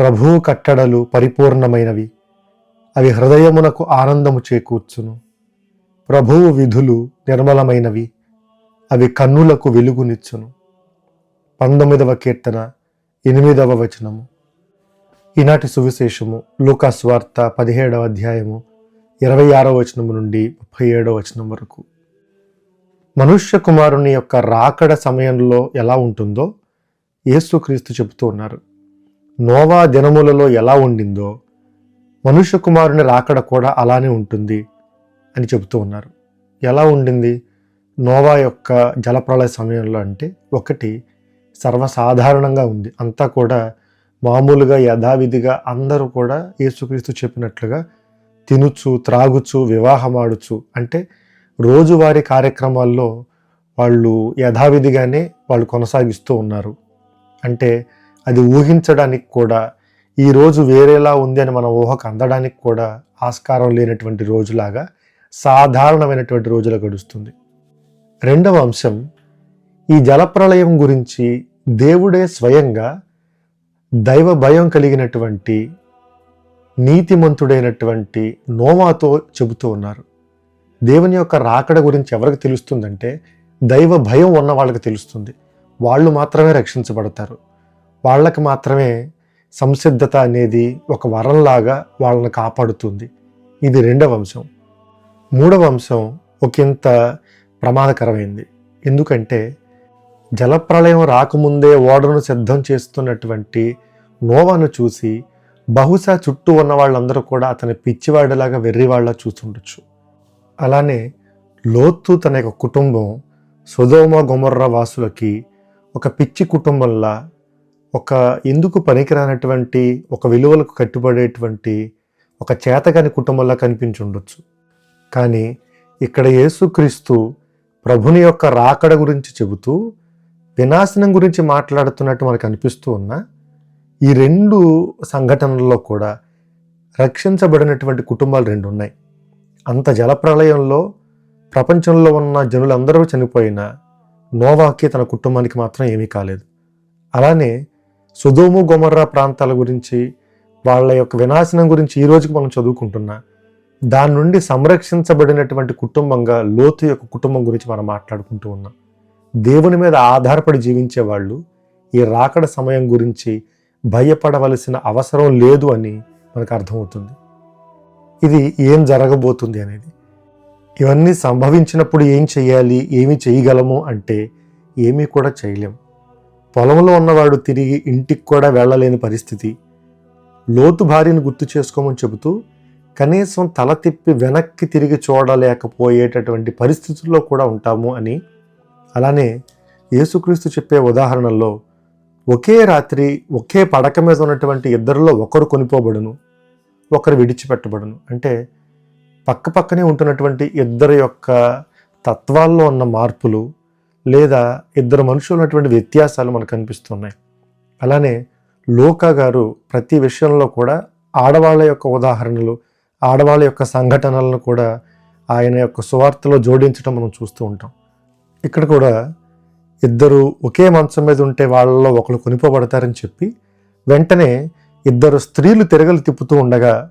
ప్రభువు కట్టడలు పరిపూర్ణమైనవి. అవి హృదయమునకు ఆనందము చేకూర్చును. ప్రభువు విధులు నిర్మలమైనవి. అవి కన్నులకు వెలుగునిచ్చును. పంతొమ్మిదవ కీర్తన ఎనిమిదవ వచనము. ఈనాటి సువిశేషము లూకాస్ వార్త పదిహేడవ అధ్యాయము ఇరవై ఆరవ వచనము నుండి ముప్పై ఏడవ వచనం వరకు. మనుష్య కుమారుని యొక్క రాకడ సమయంలో ఎలా ఉంటుందో యేసుక్రీస్తు చెబుతూ ఉన్నారు. నోవా దినములలో ఎలా ఉండిందో మనుష్య కుమారుని రాకడ కూడా అలానే ఉంటుంది అని చెబుతూ ఉన్నారు. ఎలా ఉండింది? నోవా యొక్క జలప్రళయ సమయంలో అంటే ఒకటి సర్వసాధారణంగా ఉంది. అంతా కూడా మామూలుగా యథావిధిగా అందరూ కూడా యేసుక్రీస్తు చెప్పినట్లుగా తినుచు త్రాగుచు వివాహమాడుచు అంటే రోజువారీ కార్యక్రమాల్లో వాళ్ళు యథావిధిగానే వాళ్ళు కొనసాగిస్తూ ఉన్నారు. అంటే అది ఊహించడానికి కూడా ఈ రోజు వేరేలా ఉంది అని మన ఊహకు అందడానికి కూడా ఆస్కారం లేనటువంటి రోజులాగా సాధారణమైనటువంటి రోజులు గడుస్తుంది. రెండవ అంశం ఈ జలప్రళయం గురించి దేవుడే స్వయంగా దైవ భయం కలిగినటువంటి నీతిమంతుడైనటువంటి నోమాతో చెబుతూ ఉన్నారు. దేవుని యొక్క రాకడ గురించి ఎవరికి తెలుస్తుందంటే దైవ భయం ఉన్న వాళ్ళకి తెలుస్తుంది. వాళ్ళు మాత్రమే రక్షించబడతారు. వాళ్ళకి మాత్రమే సంసిద్ధత అనేది ఒక వరంలాగా వాళ్ళని కాపాడుతుంది. ఇది రెండవ అంశం. మూడవ అంశం ఒకంత ప్రమాదకరమైంది. ఎందుకంటే జలప్రళయం రాకముందే ఓడను సిద్ధం చేస్తున్నటువంటి నోవాను చూసి బహుశా చుట్టూ ఉన్న వాళ్ళందరూ కూడా అతని పిచ్చివాడిలాగా వెర్రివాళ్ళ చూస్తుండొచ్చు. అలానే లోతు తన యొక్క కుటుంబం సుధోమ గుమర్ర వాసులకి ఒక పిచ్చి కుటుంబంలా ఒక ఎందుకు పనికిరానటువంటి ఒక విలువలకు కట్టుబడేటువంటి ఒక చేతగాని కుటుంబంలా కనిపించుండొచ్చు. కానీ ఇక్కడ యేసుక్రీస్తు ప్రభుని యొక్క రాకడ గురించి చెబుతూ వినాశనం గురించి మాట్లాడుతున్నట్టు మనకు అనిపిస్తూ ఉన్నా ఈ రెండు సంఘటనల్లో కూడా రక్షించబడినటువంటి కుటుంబాలు రెండు ఉన్నాయి. అంత జలప్రళయంలో ప్రపంచంలో ఉన్న జనులందరూ చనిపోయినా నోవాకి తన కుటుంబానికి మాత్రం ఏమీ కాలేదు. అలానే సుధోము గొమర్రా ప్రాంతాల గురించి వాళ్ళ యొక్క వినాశనం గురించి ఈ రోజుకి మనం చదువుకుంటున్నా. దాని నుండి సంరక్షించబడినటువంటి కుటుంబంగా లోతు యొక్క కుటుంబం గురించి మనం మాట్లాడుకుంటూ ఉన్నాం. దేవుని మీద ఆధారపడి జీవించే వాళ్ళు ఈ రాకడ సమయం గురించి భయపడవలసిన అవసరం లేదు అని మనకు అర్థమవుతుంది. ఇది ఏం జరగబోతుంది అనేది. ఇవన్నీ సంభవించినప్పుడు ఏం చేయాలి ఏమి చేయగలము అంటే ఏమీ కూడా చేయలేం. పొలంలో ఉన్నవాడు తిరిగి ఇంటికి కూడా వెళ్ళలేని పరిస్థితి. లోతు భార్యను గుర్తు చేసుకోమని చెబుతూ కనీసం తల తిప్పి వెనక్కి తిరిగి చూడలేకపోయేటటువంటి పరిస్థితుల్లో కూడా ఉంటాము అని. అలానే యేసుక్రీస్తు చెప్పే ఉదాహరణల్లో ఒకే రాత్రి ఒకే పడక మీద ఉన్నటువంటి ఇద్దరిలో ఒకరు కొనిపోబడును ఒకరు విడిచిపెట్టబడును. అంటే పక్క పక్కనే ఉంటున్నటువంటి ఇద్దరి యొక్క తత్వాల్లో ఉన్న మార్పులు లేదా ఇద్దరు మనుషులు ఉన్నటువంటి వ్యత్యాసాలు మనకు కనిపిస్తున్నాయి. అలానే లోకా గారు ప్రతి విషయంలో కూడా ఆడవాళ్ళ యొక్క ఉదాహరణలు ఆడవాళ్ళ యొక్క సంఘటనలను కూడా ఆయన యొక్క సువార్తలో జోడించడం మనం చూస్తూ ఉంటాం. ఇక్కడ కూడా ఇద్దరు ఒకే మంచం మీద ఉంటే వాళ్ళలో ఒకరు కొనిపోబడతారని చెప్పి వెంటనే ఇద్దరు స్త్రీలు తిరగలు తిప్పుతూ ఉండగా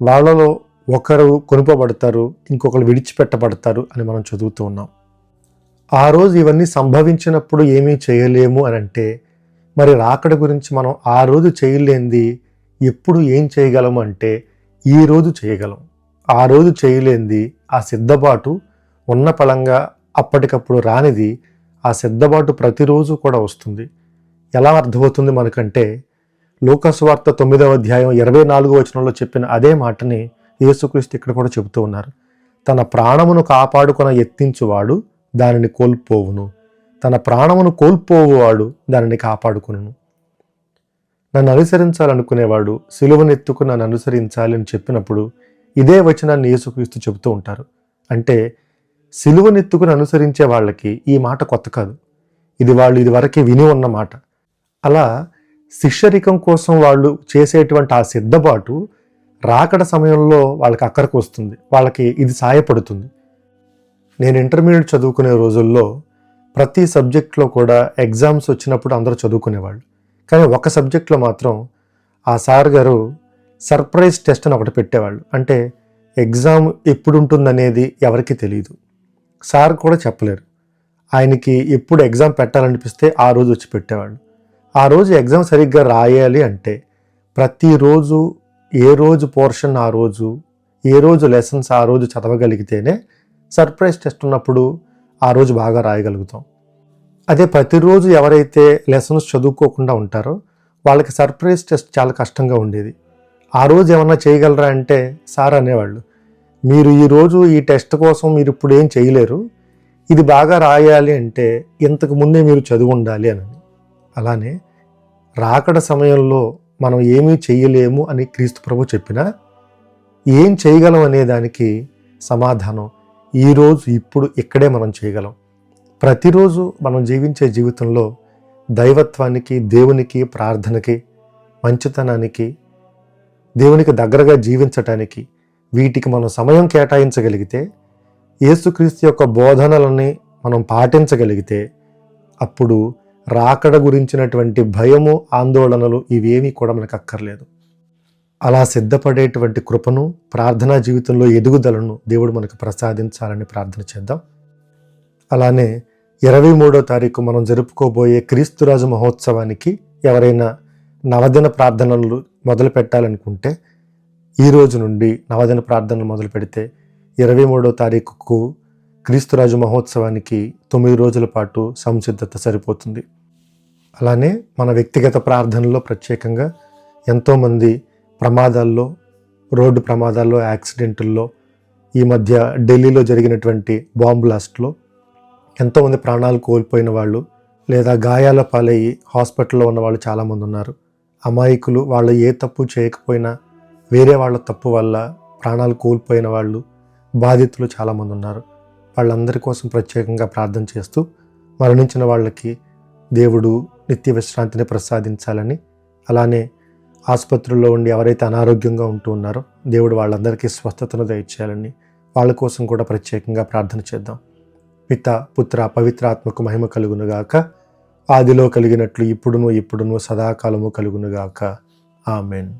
వాళ్ళలో ఒకరు కొనుపబడతారు ఇంకొకరు విడిచిపెట్టబడతారు అని మనం చదువుతూ ఉన్నాం. ఆ రోజు ఇవన్నీ సంభవించినప్పుడు ఏమీ చేయలేము అని అంటే మరి రాకడ గురించి మనం ఆ రోజు చేయలేంది ఎప్పుడు ఏం చేయగలము అంటే ఈ రోజు చేయగలం. ఆ రోజు చేయలేంది ఆ సిద్ధబాటు ఉన్న పళంగా అప్పటికప్పుడు రానిది ఆ సిద్ధబాటు ప్రతిరోజు కూడా వస్తుంది. ఎలా అర్థమవుతుంది మనకంటే లోకస్వార్త తొమ్మిదవ అధ్యాయం ఇరవై నాలుగో వచనంలో చెప్పిన అదే మాటని యేసుక్రీస్తు ఇక్కడ కూడా చెబుతూ ఉన్నారు. తన ప్రాణమును కాపాడుకున ఎత్తించువాడు దానిని కోల్పోవును. తన ప్రాణమును కోల్పోవువాడు దానిని కాపాడుకును నన్ను అనుసరించాలనుకునేవాడు సిలువనెత్తుకు నన్ను అనుసరించాలి అని చెప్పినప్పుడు ఇదే వచనాన్ని యేసుక్రీస్తు చెబుతూ ఉంటారు. అంటే సిలువనెత్తుకుని అనుసరించే వాళ్ళకి ఈ మాట కొత్త కాదు. ఇది వాళ్ళు ఇదివరకే విని ఉన్న మాట. అలా శిష్యరికం కోసం వాళ్ళు చేసేటువంటి ఆ సిద్ధపాటు రాకడ సమయంలో వాళ్ళకి అక్కడికి వస్తుంది. వాళ్ళకి ఇది సాయపడుతుంది. నేను ఇంటర్మీడియట్ చదువుకునే రోజుల్లో ప్రతి సబ్జెక్ట్లో కూడా ఎగ్జామ్స్ వచ్చినప్పుడు అందరూ చదువుకునేవాళ్ళు. కానీ ఒక సబ్జెక్ట్లో మాత్రం ఆ సార్ గారు సర్ప్రైజ్ టెస్ట్ అని ఒకటి పెట్టేవాళ్ళు. అంటే ఎగ్జామ్ ఎప్పుడు ఉంటుందనేది ఎవరికీ తెలియదు సార్ కూడా చెప్పలేరు. ఆయనకి ఎప్పుడు ఎగ్జామ్ పెట్టాలనిపిస్తే ఆ రోజు వచ్చి పెట్టేవాళ్ళు. ఆ రోజు ఎగ్జామ్ సరిగ్గా రాయాలి అంటే ప్రతిరోజు ఏ రోజు పోర్షన్ ఆ రోజు ఏ రోజు లెసన్స్ ఆ రోజు చదవగలిగితేనే సర్ప్రైజ్ టెస్ట్ ఉన్నప్పుడు ఆ రోజు బాగా రాయగలుగుతాం. అదే ప్రతిరోజు ఎవరైతే లెసన్స్ చదువుకోకుండా ఉంటారో వాళ్ళకి సర్ప్రైజ్ టెస్ట్ చాలా కష్టంగా ఉండేది. ఆ రోజు ఏమన్నా చేయగలరా అంటే సార్ అనేవాళ్ళు మీరు ఈరోజు ఈ టెస్ట్ కోసం మీరు ఇప్పుడు ఏం చేయలేరు ఇది బాగా రాయాలి అంటే ఇంతకు ముందే మీరు చదువు ఉండాలి అని అలానే రాకడ సమయంలో మనం ఏమీ చేయలేము అని క్రీస్తు ప్రభు చెప్పినా ఏం చేయగలం అనే దానికి సమాధానం ఈరోజు ఇప్పుడు ఇక్కడే మనం చేయగలం. ప్రతిరోజు మనం జీవించే జీవితంలో దైవత్వానికి దేవునికి ప్రార్థనకి మంచితనానికి దేవునికి దగ్గరగా జీవించటానికి వీటికి మనం సమయం కేటాయించగలిగితే యేసుక్రీస్తు యొక్క బోధనలని మనం పాటించగలిగితే అప్పుడు రాకడ గురించినటువంటి భయము ఆందోళనలు ఇవేమీ కూడా మనకు అక్కర్లేదు. అలా సిద్ధపడేటువంటి కృపను ప్రార్థనా జీవితంలో ఎదుగుదలను దేవుడు మనకు ప్రసాదించాలని ప్రార్థన చేద్దాం. అలానే ఇరవై మూడో తారీఖు మనం జరుపుకోబోయే క్రీస్తురాజు మహోత్సవానికి ఎవరైనా నవదిన ప్రార్థనలు మొదలు పెట్టాలనుకుంటే ఈ రోజు నుండి నవదిన ప్రార్థనలు మొదలు పెడితే ఇరవై మూడో తారీఖుకు క్రీస్తురాజు మహోత్సవానికి తొమ్మిది రోజుల పాటు సంసిద్ధత సరిపోతుంది. అలానే మన వ్యక్తిగత ప్రార్థనలో ప్రత్యేకంగా ఎంతోమంది ప్రమాదాల్లో రోడ్డు ప్రమాదాల్లో యాక్సిడెంటుల్లో ఈ మధ్య ఢిల్లీలో జరిగినటువంటి బాంబ్ బ్లాస్ట్లో ఎంతోమంది ప్రాణాలు కోల్పోయిన వాళ్ళు లేదా గాయాల పాలయ్యి హాస్పిటల్లో ఉన్న వాళ్ళు చాలామంది ఉన్నారు. అమాయకులు వాళ్ళు ఏ తప్పు చేయకపోయినా వేరే వాళ్ళ తప్పు వల్ల ప్రాణాలు కోల్పోయిన వాళ్ళు బాధితులు చాలామంది ఉన్నారు. వాళ్ళందరి కోసం ప్రత్యేకంగా ప్రార్థన చేస్తూ మరణించిన వాళ్ళకి దేవుడు నిత్య విశ్రాంతిని ప్రసాదించాలని అలానే ఆసుపత్రుల్లో ఉండి ఎవరైతే అనారోగ్యంగా ఉంటూ ఉన్నారో దేవుడు వాళ్ళందరికీ స్వస్థతను దయచేయాలని వాళ్ళ కోసం కూడా ప్రత్యేకంగా ప్రార్థన చేద్దాం. పిత పుత్ర పవిత్రాత్మకు మహిమ కలుగునుగాక ఆదిలో కలిగినట్లు ఇప్పుడును ఇప్పుడును సదాకాలము కలుగునుగాక ఆమెన్.